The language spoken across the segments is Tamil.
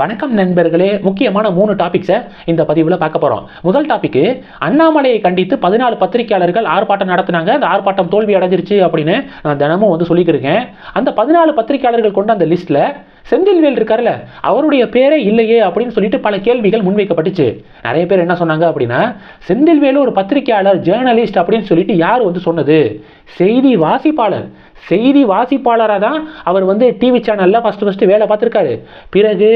வணக்கம் நண்பர்களே முக்கியமான மூணு டாபிக்ஸை இந்த பதிவில் பார்க்க போகிறோம் முதல் டாபிக்கு அண்ணாமலையை கண்டித்து பதினாலு பத்திரிகையாளர்கள் ஆர்ப்பாட்டம் நடத்தினாங்க. அந்த ஆர்ப்பாட்டம் தோல்வி அடைஞ்சிருச்சு அப்படின்னு நான் தினமும் வந்து சொல்லிக்கிருக்கேன் அந்த பதினாலு பத்திரிகையாளர்கள் கொண்ட அந்த லிஸ்ட்டில் செந்தில்வேல் இருக்கார்ல அவருடைய பேரே இல்லையே அப்படின்னு சொல்லிட்டு பல கேள்விகள் முன்வைக்கப்பட்டுச்சு. நிறைய பேர் என்ன சொன்னாங்க அப்படின்னா செந்தில்வேலு ஒரு பத்திரிகையாளர் ஜேர்னலிஸ்ட் அப்படின்னு சொல்லிட்டு யார் வந்து சொன்னது? செய்தி வாசிப்பாளர். செய்தி வாசிப்பாளராக தான் அவர் வந்து டிவி சேனலில் ஃபஸ்ட்டு ஃபஸ்ட்டு வேலை பார்த்துருக்காரு. பிறகு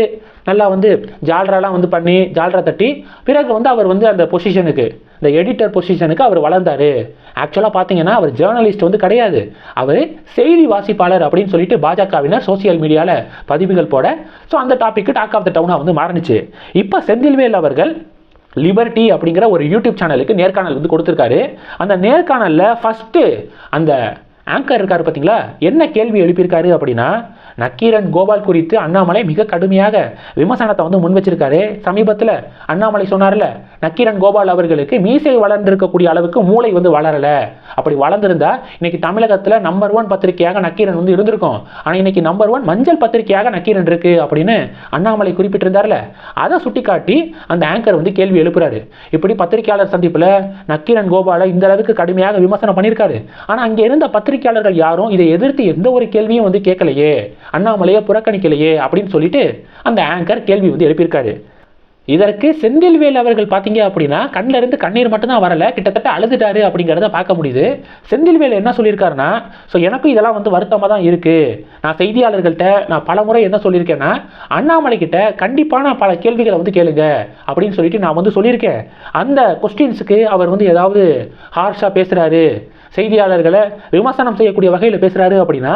நல்லா வந்து ஜால்ராலாம் வந்து பண்ணி ஜால்ரா தட்டி பிறகு வந்து அவர் வந்து அந்த பொசிஷனுக்கு இந்த எடிட்டர் பொசிஷனுக்கு அவர் வளர்ந்தார். ஆக்சுவலாக பார்த்தீங்கன்னா அவர் ஜேர்னலிஸ்ட் வந்து கிடையாது. அவர் செய்தி வாசிப்பாளர் அப்படின்னு சொல்லிட்டு பாஜகவினர் சோசியல் மீடியாவில் பதிவுகள் போட ஸோ அந்த டாப்பிக்கு டாக் ஆஃப் த டவுனாக வந்து மாறினுச்சு. இப்போ செந்தில்வேல் அவர்கள் லிபர்ட்டி அப்படிங்கிற ஒரு யூடியூப் சேனலுக்கு நேர்காணல் வந்து கொடுத்துருக்காரு. அந்த நேர்காணலில் ஃபஸ்ட்டு அந்த ஆங்கர் இருக்கார் பார்த்தீங்களா என்ன கேள்வி எழுப்பியிருக்காரு அப்படின்னா நக்கீரன் கோபால் குறித்து அண்ணாமலை மிக கடுமையாக விமர்சனத்தை வந்து முன் வச்சிருக்காரு. சமீபத்தில் அண்ணாமலை சொன்னார்ல நக்கீரன் கோபால் அவர்களுக்கு மீசை வளர்ந்திருக்கக்கூடிய அளவுக்கு மூளை வந்து வளரல. அப்படி வளர்ந்திருந்தா இன்னைக்கு தமிழகத்தில் நம்பர் ஒன் பத்திரிகையாக நக்கீரன் வந்து இருந்திருக்கும். ஆனால் இன்னைக்கு நம்பர் ஒன் மஞ்சள் பத்திரிகையாக நக்கீரன் இருக்கு அப்படின்னு அண்ணாமலை குறிப்பிட்டிருந்தார்ல. அதை சுட்டிக்காட்டி அந்த ஆங்கர் வந்து கேள்வி எழுப்புறாரு. இப்படி பத்திரிகையாளர் சந்திப்பில் நக்கீரன் கோபாலை இந்த அளவுக்கு கடுமையாக விமர்சனம் பண்ணியிருக்காரு ஆனால் அங்கே இருந்த பத்திரிகையாளர்கள் யாரும் இதை எதிர்த்து எந்த ஒரு கேள்வியும் வந்து கேட்கலையே. அண்ணாமலையை புறக்கணிக்கலையே அப்படின்னு சொல்லிட்டு அந்த ஆங்கர் கேள்வி வந்து எழுப்பியிருக்காரு. இதற்கு செந்தில்வேல் அவர்கள் பார்த்தீங்க அப்படின்னா கண்ணில் இருந்து கண்ணீர் மட்டும்தான் வரல கிட்டத்தட்ட அழுதுட்டாரு அப்படிங்கிறத பார்க்க முடியுது. செந்தில்வேல் என்ன சொல்லியிருக்காருன்னா ஸோ எனக்கும் இதெல்லாம் வந்து வருத்தமாக தான் இருக்குது நான் செய்தியாளர்கள்ட்ட நான் பல முறை என்ன சொல்லியிருக்கேன்னா அண்ணாமலை கிட்ட கண்டிப்பான பல கேள்விகளை வந்து கேளுங்க அப்படின்னு சொல்லிட்டு நான் வந்து சொல்லியிருக்கேன். அந்த கொஸ்டின்ஸுக்கு அவர் வந்து ஏதாவது ஹார்ஷாக பேசுகிறாரு செய்தியாளர்களை விமர்சனம் செய்யக்கூடிய வகையில் பேசுகிறாரு அப்படின்னா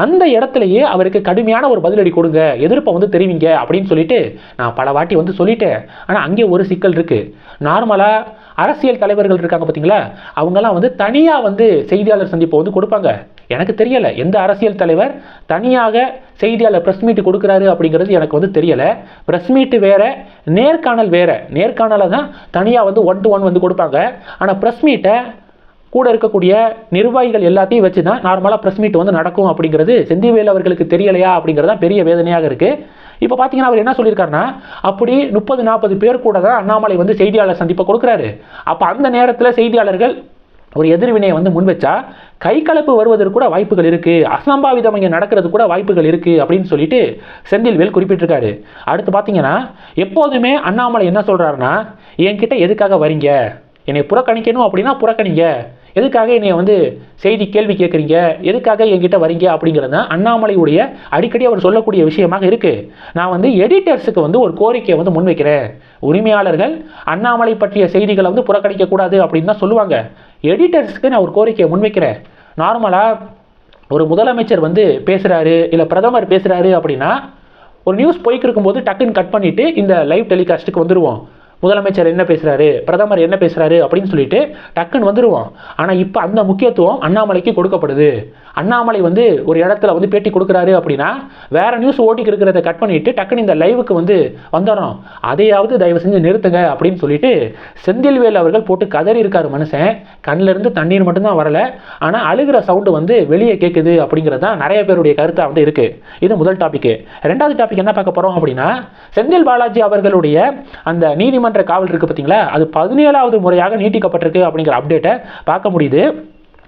அந்த இடத்துலையே அவருக்கு கடுமையான ஒரு பதிலடி கொடுங்க எதிர்ப்பை வந்து தெரிவிங்க அப்படின்னு சொல்லிட்டு நான் பல வாட்டி வந்து சொல்லிட்டேன். ஆனால் அங்கே ஒரு சிக்கல் இருக்குது நார்மலாக அரசியல் தலைவர்கள் இருக்காங்க பார்த்தீங்களா அவங்கெல்லாம் வந்து தனியாக வந்து செய்தியாளர் சந்திப்பை வந்து கொடுப்பாங்க. எனக்கு தெரியலை. எந்த அரசியல் தலைவர் தனியாக செய்தியாளர் ப்ரெஸ் மீட் கொடுக்குறாரு அப்படிங்கிறது எனக்கு வந்து தெரியலை. ப்ரெஸ் மீட்டு வேறு நேர்காணல் வேறு. நேர்காணலை தான் தனியாக வந்து ஒன் டு ஒன் வந்து கொடுப்பாங்க. ஆனால் ப்ரெஸ் மீட்டை கூட இருக்கக்கூடிய நிர்வாகிகள் எல்லாத்தையும் வச்சு தான் நார்மலாக ப்ரெஸ் மீட் வந்து நடக்கும் அப்படிங்கிறது செந்திவேல் அவர்களுக்கு தெரியலையா அப்படிங்கிறது தான் பெரிய வேதனையாக இருக்குது இப்போ பார்த்தீங்கன்னா அவர் என்ன சொல்லியிருக்காருன்னா அப்படி முப்பது நாற்பது பேர் கூட தான் அண்ணாமலை வந்து செய்தியாளர் சந்திப்பை கொடுக்குறாரு. அப்போ அந்த நேரத்தில் செய்தியாளர்கள் ஒரு எதிர்வினையை வந்து முன் வச்சா கை கலப்பு வருவதற்கு கூட வாய்ப்புகள் இருக்குது அசம்பாவிதம் இங்கே நடக்கிறது கூட வாய்ப்புகள் இருக்குது அப்படின்னு சொல்லிட்டு செந்தில்வேல் குறிப்பிட்டிருக்காரு. அடுத்து பார்த்தீங்கன்னா எப்போதுமே அண்ணாமலை என்ன சொல்கிறாருன்னா என்கிட்ட எதுக்காக வரீங்க? என்னை புறக்கணிக்கணும் அப்படின்னா புறக்கணிங்க. எதுக்காக என்னை வந்து செய்தி கேள்வி கேட்குறீங்க? எதுக்காக என்கிட்ட வரீங்க? அப்படிங்கிறது தான் அண்ணாமலையுடைய அடிக்கடி அவர் சொல்லக்கூடிய விஷயமாக இருக்குது நான் வந்து எடிட்டர்ஸுக்கு வந்து ஒரு கோரிக்கையை வந்து முன்வைக்கிறேன். உரிமையாளர்கள் அண்ணாமலை பற்றிய செய்திகளை வந்து புறக்கணிக்கக்கூடாது அப்படின்னு தான் சொல்லுவாங்க. எடிட்டர்ஸுக்கு நான் ஒரு கோரிக்கையை முன்வைக்கிறேன். நார்மலாக ஒரு முதலமைச்சர் வந்து பேசுகிறாரு இல்லை பிரதமர் பேசுகிறாரு அப்படின்னா ஒரு நியூஸ் போய்க்கு இருக்கும்போது டக்குன்னு கட் பண்ணிவிட்டு இந்த லைவ் டெலிகாஸ்ட்டுக்கு வந்துடுவோம் முதலமைச்சர் என்ன பேசுகிறாரு பிரதமர் என்ன பேசுகிறாரு அப்படின்னு சொல்லிட்டு டக்குன்னு வந்துடுவோம் ஆனால் இப்போ அந்த முக்கியத்துவம் அண்ணாமலைக்கு கொடுக்கப்படுது. அண்ணாமலை வந்து ஒரு இடத்துல வந்து பேட்டி கொடுக்குறாரு அப்படின்னா வேற நியூஸ் ஓட்டிக்கு இருக்கிறத கட் பண்ணிட்டு டக்குன்னு இந்த லைவுக்கு வந்து வந்துடுறோம் அதையாவது தயவு செஞ்சு நிறுத்துங்க அப்படின்னு சொல்லிட்டு செந்தில்வேல் அவர்கள் போட்டு கதறி இருக்கார் மனுஷன். கண்ணிலிருந்து தண்ணீர் மட்டும்தான் வரல. ஆனால் அழுகிற சவுண்டு வந்து வெளியே கேட்குது அப்படிங்கிறது தான் நிறைய பேருடைய கருத்தாக வந்து இருக்குது இது முதல் டாபிக் ரெண்டாவது டாபிக் என்ன பார்க்க போகிறோம் அப்படின்னா செந்தில் பாலாஜி அவர்களுடைய அந்த நீதிமன்ற காவல் இருக்குது பார்த்தீங்களா அது பதினேழாவது முறையாக நீட்டிக்கப்பட்டிருக்கு அப்படிங்கிற அப்டேட்டை பார்க்க முடியுது.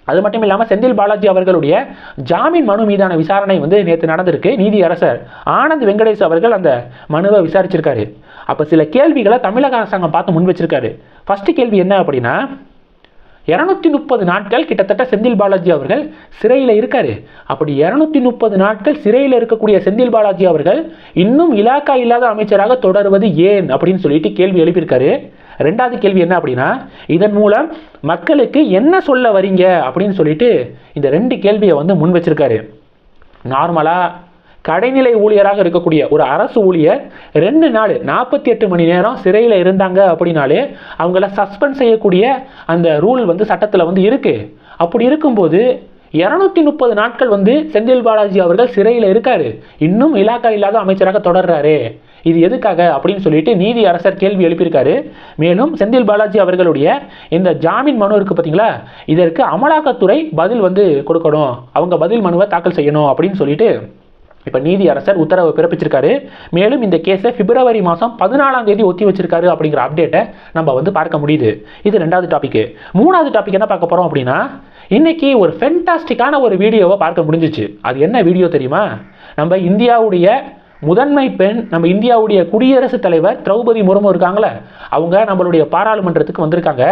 அது மட்டும் இல்லாமல் செந்தில் பாலாஜி அவர்களுடைய ஜாமீன் மனு மீதான விசாரணை வந்து நேற்று நடந்திருக்கு. நீதி அரசர் ஆனந்த் வெங்கடேஷ் அவர்கள் அந்த மனுவை விசாரிச்சிருக்காரு. அப்போ சில கேள்விகளை தமிழக அரசாங்கம் பார்த்து முன் வச்சிருக்காரு. ஃபஸ்ட்டு கேள்வி என்ன அப்படின்னா இரநூத்தி முப்பது நாட்கள் கிட்டத்தட்ட செந்தில் பாலாஜி அவர்கள் சிறையில் இருக்காரு. அப்படி இரநூத்தி முப்பது நாட்கள் சிறையில் இருக்கக்கூடிய செந்தில் பாலாஜி அவர்கள் இன்னும் இலாக்கா இல்லாத அமைச்சராக தொடருவது ஏன் அப்படின்னு சொல்லிட்டு கேள்வி எழுப்பியிருக்காரு. ரெண்டாவது கேள்வி என்ன அப்படின்னா இதன் மூலம் மக்களுக்கு என்ன சொல்ல வரீங்க அப்படின்னு சொல்லிட்டு இந்த ரெண்டு கேள்வியை வந்து முன் வச்சிருக்காரு. நார்மலாக கடைநிலை ஊழியராக இருக்கக்கூடிய ஒரு அரசு ஊழியர் ரெண்டு நாள் நாற்பத்தி எட்டு மணி நேரம் சிறையில் இருந்தாங்க அப்படின்னாலே அவங்கள சஸ்பெண்ட் செய்யக்கூடிய அந்த ரூல் வந்து சட்டத்தில் வந்து இருக்குது அப்படி இருக்கும்போது இரநூத்தி முப்பது நாட்கள் வந்து செந்தில் பாலாஜி அவர்கள் சிறையில் இருக்காரு. இன்னும் இலாக்கா இல்லாத அமைச்சராக தொடர்றாரு. இது எதுக்காக அப்படின்னு சொல்லிட்டு நீதி அரசர் கேள்வி எழுப்பியிருக்காரு. மேலும் செந்தில் பாலாஜி அவர்களுடைய இந்த ஜாமீன் மனு இருக்கு பார்த்தீங்களா இதற்கு அமலாக்கத்துறை பதில் வந்து கொடுக்கணும். அவங்க பதில் மனுவை தாக்கல் செய்யணும் அப்படின்னு சொல்லிட்டு இப்போ நீதி அரசர் உத்தரவு பிறப்பிச்சிருக்காரு. மேலும் இந்த கேஸை பிப்ரவரி மாதம் பதினாலாம் தேதி ஒத்தி வச்சிருக்காரு அப்படிங்கிற அப்டேட்டை நம்ம வந்து பார்க்க முடியுது. இது ரெண்டாவது டாபிக் மூணாவது டாபிக் என்ன பார்க்க போகிறோம் அப்படின்னா இன்னைக்கு ஒரு ஃபென்டாஸ்டிக்கான ஒரு வீடியோவை பார்க்க முடிஞ்சிச்சு. அது என்ன வீடியோ தெரியுமா? நம்ம இந்தியாவுடைய முதன்மை பெண் நம்ம இந்தியாவுடைய குடியரசுத் தலைவர் திரௌபதி முர்மு இருக்காங்களே அவங்க நம்மளுடைய பாராளுமன்றத்துக்கு வந்திருக்காங்க.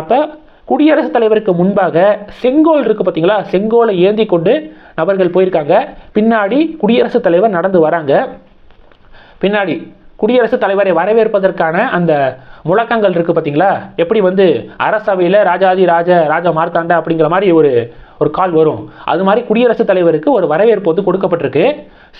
அப்போ குடியரசுத் தலைவருக்கு முன்பாக செங்கோல் இருக்கு பார்த்தீங்களா செங்கோலை ஏந்தி கொண்டு நபர்கள் போயிருக்காங்க. பின்னாடி குடியரசுத் தலைவர் நடந்து வராங்க. பின்னாடி குடியரசுத் தலைவரை வரவேற்பதற்கான அந்த முழக்கங்கள் இருக்கு பார்த்தீங்களா எப்படி வந்து அரசவையில் ராஜாதி ராஜ ராஜா மார்த்தாண்டா அப்படிங்கிற மாதிரி ஒரு ஒரு கால் வரும். அது மாதிரி குடியரசுத் தலைவருக்கு ஒரு வரவேற்பு வந்து கொடுக்கப்பட்டிருக்கு.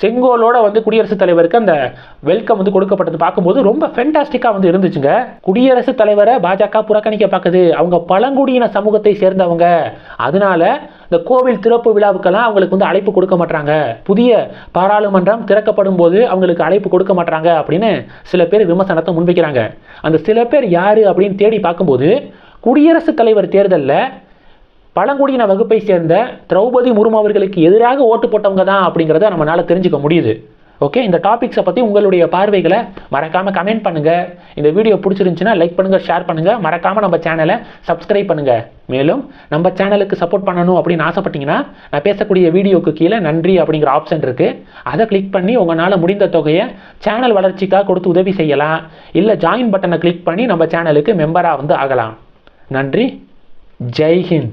செங்கோலோட வந்து குடியரசுத் தலைவருக்கு அந்த வெல்கம் வந்து கொடுக்கப்பட்டது பார்க்கும்போது ரொம்ப ஃபென்டாஸ்டிக்காக வந்து இருந்துச்சுங்க. குடியரசுத் தலைவரை பாஜக புறக்கணிக்க பார்க்குது. அவங்க பழங்குடியின சமூகத்தை சேர்ந்தவங்க. அதனால இந்த கோவில் திறப்பு விழாவுக்கெல்லாம் அவங்களுக்கு வந்து அழைப்பு கொடுக்க மாட்டாங்க புதிய பாராளுமன்றம் திறக்கப்படும் போது அவங்களுக்கு அழைப்பு கொடுக்க மாட்டாங்க அப்படின்னு சில பேர் விமர்சனத்தை முன்வைக்கிறாங்க. அந்த சில பேர் யாரு அப்படின்னு தேடி பார்க்கும்போது குடியரசுத் தலைவர் தேர்தலில் பழங்குடியின வகுப்பை சேர்ந்த திரௌபதி முர்மு அவர்களுக்கு எதிராக ஓட்டு போட்டவங்க தான் அப்படிங்கிறத நம்மளால் தெரிஞ்சுக்க முடியுது. ஓகே இந்த டாபிக்ஸை பற்றி உங்களுடைய பார்வைகளை மறக்காமல் கமெண்ட் பண்ணுங்கள் இந்த வீடியோ பிடிச்சிருந்துச்சுன்னா லைக் பண்ணுங்கள் ஷேர் பண்ணுங்கள் மறக்காமல் நம்ம சேனலை சப்ஸ்கிரைப் பண்ணுங்கள் மேலும் நம்ம சேனலுக்கு சப்போர்ட் பண்ணணும் அப்படின்னு ஆசைப்பட்டீங்கன்னா நான் பேசக்கூடிய வீடியோக்கு கீழே நன்றி அப்படிங்கிற ஆப்ஷன் இருக்குது அதை கிளிக் பண்ணி உங்களால் முடிந்த தொகையை சேனல் வளர்ச்சிக்காக கொடுத்து உதவி செய்யலாம். இல்லை ஜாயின் பட்டனை கிளிக் பண்ணி நம்ம சேனலுக்கு மெம்பராக வந்து ஆகலாம். நன்றி. ஜெய்ஹிந்த்